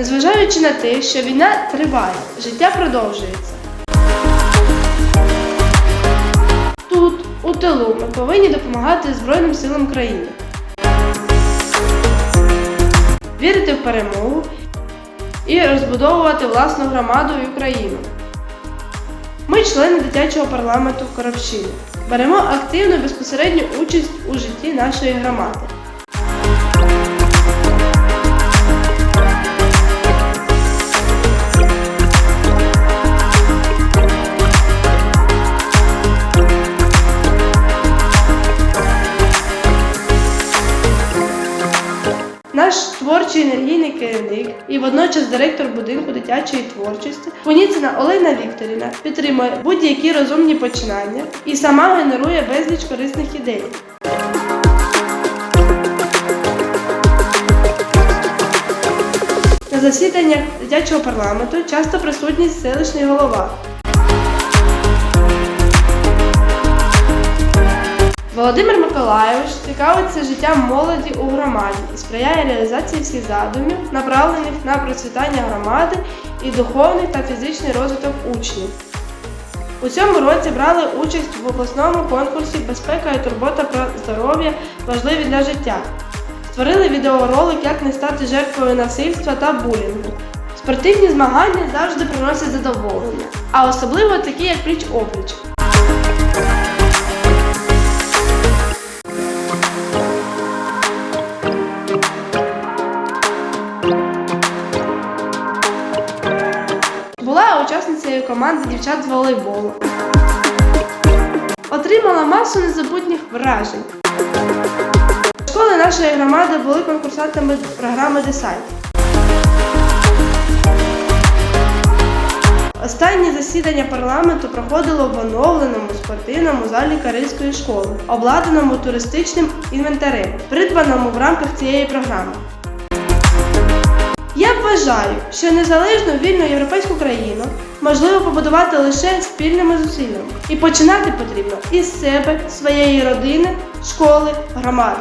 Незважаючи на те, що війна триває, життя продовжується. Тут, у тилу, ми повинні допомагати Збройним силам країни. Вірити в перемогу і розбудовувати власну громаду і Україну. Ми, члени дитячого парламенту Коробщини, беремо активну безпосередню участь у житті нашої громади. Наш творчий енергійний керівник і водночас директор будинку дитячої творчості Куніцина Олена Вікторівна підтримує будь-які розумні починання і сама генерує безліч корисних ідей. На засіданнях дитячого парламенту часто присутній селищний голова. Володимир Миколайович цікавиться життям молоді у громаді і сприяє реалізації всіх задумів, направлених на процвітання громади і духовний та фізичний розвиток учнів. У цьому році брали участь в обласному конкурсі Безпека і турбота про здоров'я важливі для життя. Створили відеоролик, як не стати жертвою насильства та булінгу. Спортивні змагання завжди приносять задоволення, а особливо такі, як пліч опліч. Була учасницею команди дівчат з волейболу. Отримала масу незабутніх вражень. Школи нашої громади були конкурсантами програми Десайт. Останнє засідання парламенту проходило в оновленому спортивному залі Карильської школи, обладнаному туристичним інвентарем, придбаному в рамках цієї програми. Вважаю, що незалежну вільну європейську країну можливо побудувати лише спільними зусиллями. І починати потрібно із себе, своєї родини, школи, громади.